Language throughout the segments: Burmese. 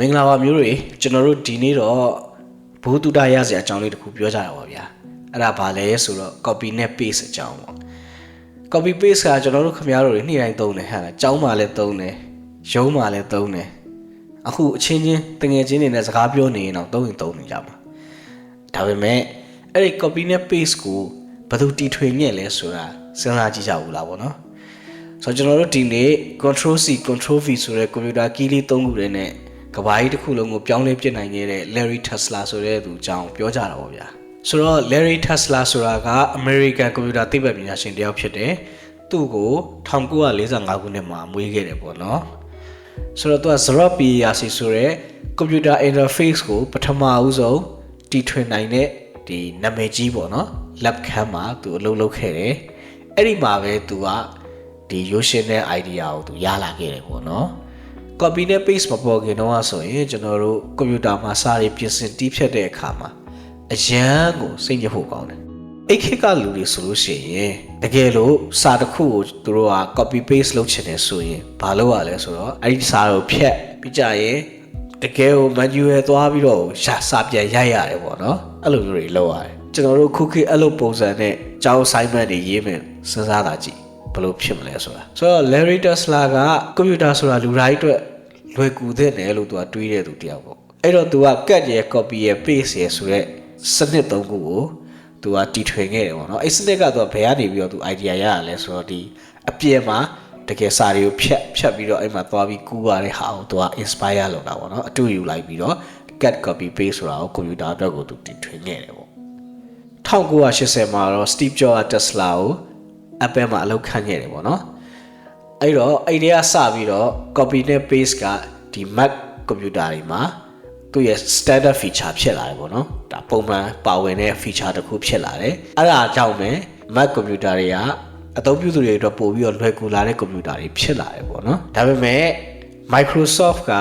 မင်္ဂလာပါမျိုးတွေကျွန်တော်တို့ဒီနေ့တော့ဘူတုတရစရာအကြောင်းလေးတစ်ခုပြောကြတာပါဗျာအဲ့ဒါဘာလဲဆိုတော့ copy နဲ့ paste အကြောင်းပေါ့ copy paste ကကျွန်တော်တို့ခင်ဗျားတို့တွေနေ့တိုင်းသုံးတယ်ဟဲ့လားကျောင်းမှာလည်းသုံးတယ်ရုံးမှာလည်းသုံးတယ်အခုအချင်းချင်းတငယ်ချင်းတွေနဲ့စကားပြောနေရင်တော့သုံးရင်သုံးနေကြမှာဒါပေမဲ့အဲ့ဒီ copy နဲ့ paste ကိုဘယ်သူတီထွင်ညက်လဲဆိုတာစဉ်းစားကြည့်ကြဘူးလားပေါ့နော်ဆိုတော့ကျွန်တော်တို့ဒီနေ့ control C control V ဆိုတဲ့ computer key လေးသုံးခုတွေနဲ့ ကဘာကြီးတစ်ခုလုံးကိုပြောင်းလဲပြစ်နိုင်ခဲ့တဲ့ Larry Tesla ဆိုတဲ့သူအကြောင်းပြောကြတာပေါ့ဗျာဆိုတော့ Larry Tesla ဆိုတာက American computer သိပ္ပံပညာရှင်တစ်ယောက်ဖြစ်တယ်သူ့ကို1945ခုနှစ်မှာမွေးခဲ့တယ်ပေါ့နော်ဆိုတော့သူက Xerox PRC ဆိုတဲ့ computer interface ကိုပထမဦးဆုံးတီထွင်နိုင်တဲ့ဒီနာမည်ကြီးပေါ့နော် lab cam မှာသူအလုပ်လုပ်ခဲ့တယ်အဲ့ဒီမှာပဲသူကဒီရိုးရှင်းတဲ့ idea ကိုသူရလာခဲ့တယ်ပေါ့နော် copy နဲ့ paste မပေါ်ခင်တော့ဆိုရင်ကျွန်တော်တို့ကွန်ပျူတာမှာစာရေးပြင်ဆင်တီးဖြတ်တဲ့အခါမှာအရန်ကိုစိတ်ညစ်ဖို့ကောင်းတယ်အဲ့ခေတ်ကလူတွေဆိုလို့ရှိရင်တကယ်လို့စာတစ်ခုကိုသူတို့က copy paste လုပ်ချင်တယ်ဆိုရင်ဘာလုပ်ရလဲဆိုတော့အဲ့ဒီစာကိုဖြတ်ပြီးကြရင်တကယ်ကို manual သွားပြီးတော့ရှာစာပြန်ရိုက်ရတယ်ပေါ့နော်အဲ့လိုမျိုးတွေလုပ်ရတယ်ကျွန်တော်တို့ခုခေတ်အဲ့လိုပုံစံနဲ့ကျောင်း assignment တွေရေးမယ်စဉ်းစားတာကြည့် ဘယ်လိုဖြစ်မလဲဆိုတာဆိုတော့ Larry Tesla ကကွန်ပျူတာဆိုတာလူတိုင်းအတွက်လွယ်ကူတဲ့နယ်လို့သူကတွေးတဲ့သူတယောက်ပေါ့အဲ့တော့သူက cut ရဲ့ copy ရဲ့ paste ရဲ့ဆိုရက်စနစ်သုံးခုကိုသူကတီထွင်ခဲ့တယ်ပေါ့နော်အဲ့စနစ်ကတော့ဘယ်ကနေပြီးတော့သူ idea ရရလဲဆိုတော့ဒီအပြင်မှာတကယ်စာတွေကိုဖြတ်ဖြတ်ပြီးတော့အဲ့မှာသွားပြီးကူးရတဲ့ဟာကိုသူက inspire လုပ်တာပေါ့နော်အတူယူလိုက်ပြီးတော့ cut copy paste ဆိုတာကိုကွန်ပျူတာအတွက်ကိုသူတီထွင်ခဲ့တယ်ပေါ့1980မှာတော့ Steve Jobs က Tesla ကို Apple မှာအလုပ်ခန့်ခဲ့တယ်ပေါ့နော်အဲ့တော့အဲ့ဒီကစပြီးတော့ copy နဲ့ paste ကဒီ Mac computer တွေမှာသူ့ရဲ့ standard feature ဖြစ်လာတယ်ပေါ့နော်ဒါပုံမှန်ပါဝင်တဲ့ feature တစ်ခုဖြစ်လာတယ်အဲ့ဒါကြောင့်ပဲ Mac computer တွေကအသုံးပြုသူတွေအတွက်ပို့ပြီးတော့လွယ်ကူလာတဲ့ computer တွေဖြစ်လာတယ်ပေါ့နော်ဒါပေမဲ့ Microsoft က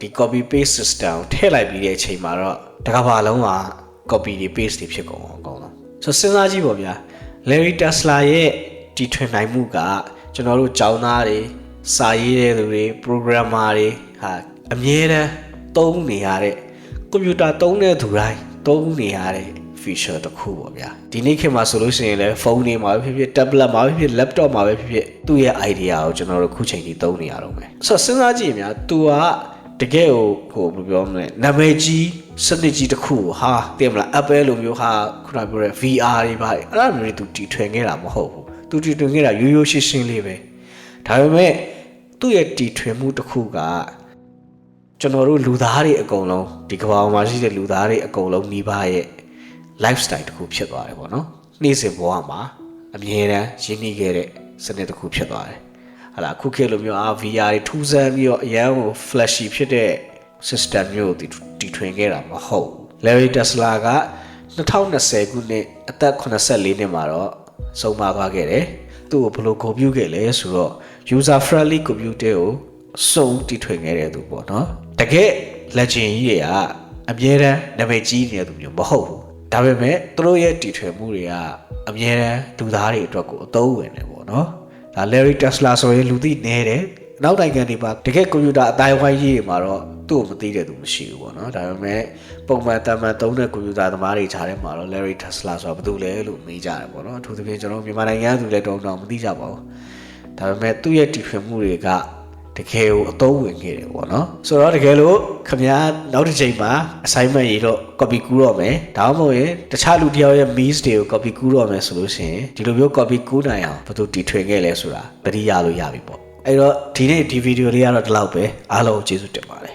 ဒီ copy paste system ကိုထည့်လိုက်ပြီးတဲ့အချိန်မှာတော့တကဘာလုံးက copy တွေ paste တွေဖြစ်ကုန်အောင်အကုန်လုံးဆိုတော့စဉ်းစားကြည့်ပေါ့ဗျာ Larry Tesla ရဲ့ တီထွင်နိုင်မှုကကျွန်တော်တို့ကျောင်းသားတွေစာရေးတဲ့သူတွေ programmer တွေဟာအမြဲတမ်းသုံးနေရတဲ့ကွန်ပျူတာသုံးတဲ့သူတိုင်းသုံးနေရတဲ့ feature တစ်ခုပေါ့ဗျာဒီနေ့ခေတ်မှာဆိုလို့ရှိရင်လည်းဖုန်းတွေမှာပဲဖြစ်ဖြစ် tablet မှာပဲဖြစ်ဖြစ် laptop မှာပဲဖြစ်ဖြစ်သူ့ရဲ့ idea ကိုကျွန်တော်တို့ခုချိန်ထိသုံးနေရတော့မယ်ဆိုတော့စဉ်းစားကြည့်ရင်များ तू ကတကယ်ကိုဟိုဘယ်လိုပြောမလဲနာမည်ကြီးစနစ်ကြီးတစ်ခုကိုဟာသိမလား Apple လိုမျိုးဟာခုနပြောတဲ့ VR တွေပါအဲ့ဒါမျိုးတွေ तू တီထွင်ခဲ့တာမဟုတ်ဘူး तू တီထွင်ခဲ့တာရိုးရိုးရှင်းရှင်းလေးပဲဒါပေမဲ့သူ့ရဲ့တီထွင်မှုတစ်ခုကကျွန်တော်တို့လူသားတွေအကုန်လုံးဒီကမ္ဘာပေါ်မှာရှိတဲ့လူသားတွေအကုန်လုံးမိဘရဲ့ lifestyle တစ်ခုဖြစ်သွားတယ်ပေါ့နော်နေ့စဉ်ဘဝမှာအမြဲတမ်းရင်းနှီးခဲ့တဲ့စနစ်တစ်ခုဖြစ်သွားတယ်ဟာလာအခုခေတ်လိုမျိုးအာ VR တွေထူးဆန်းပြီးတော့အရန်ကို flashy ဖြစ်တဲ့ system မျိုးကိုတီထွင်ခဲ့တာမဟုတ်ဘူး Larry Tesla က2020ခုနှစ်အသက်84နှစ်မှာတော့ ဆုံးမသွားခဲ့တယ်သူ့ကိုဘယ်လိုဂုဏ်ပြုခဲ့လဲဆိုတော့ user friendly computer ကိုစုံတီထွင်ခဲ့တဲ့သူပေါ့နော်တကယ် legend ကြီးတွေကအမြဲတမ်းနာမည်ကြီးနေတဲ့သူမျိုးမဟုတ်ဘူးဒါပေမဲ့သူတို့ရဲ့တီထွင်မှုတွေကအမြဲတမ်းလူသားတွေအတွက်ကိုအသုံးဝင်တယ်ပေါ့နော်ဒါ Larry Tesla ဆိုရင်လူသိနေတယ်နောက်နိုင်ငံတွေမှာတကယ်ကွန်ပျူတာအတိုင်းဝိုင်းကြီးတွေမှာတော့ သူ့ကိုမသိတဲ့သူမရှိဘူးပေါ့နော်ဒါပေမဲ့ပုံမှန်တမန်သုံးတဲ့ကွန်ပျူတာသမားတွေခြားထဲမှာတော့ Larry Tesla ဆိုတာဘာလို့လဲလို့မေးကြတယ်ပေါ့နော်အထူးသဖြင့်ကျွန်တော်မြန်မာနိုင်ငံသူလည်းတုံးတောင်မသိကြပါဘူးဒါပေမဲ့သူ့ရဲ့တီထွင်မှုတွေကတကယ်ကိုအသုံးဝင်ခဲ့တယ်ပေါ့နော်ဆိုတော့တကယ်လို့ခင်ဗျားနောက်တစ်ချိန်မှာ assignment ရေးတော့ copy ကူးတော့မယ်ဒါမှမဟုတ်ရင်တခြားလူတစ်ယောက်ရဲ့ miss တွေကို copy ကူးတော့မယ်ဆိုလို့ရှိရင်ဒီလိုမျိုး copy ကူးနိုင်အောင်ဘယ်သူတီထွင်ခဲ့လဲဆိုတာသတိရလို့ရပြီပေါ့အဲ့တော့ဒီနေ့ဒီဗီဒီယိုလေးကတော့ဒီလောက်ပဲအားလုံးကျေးဇူးတင်ပါတယ်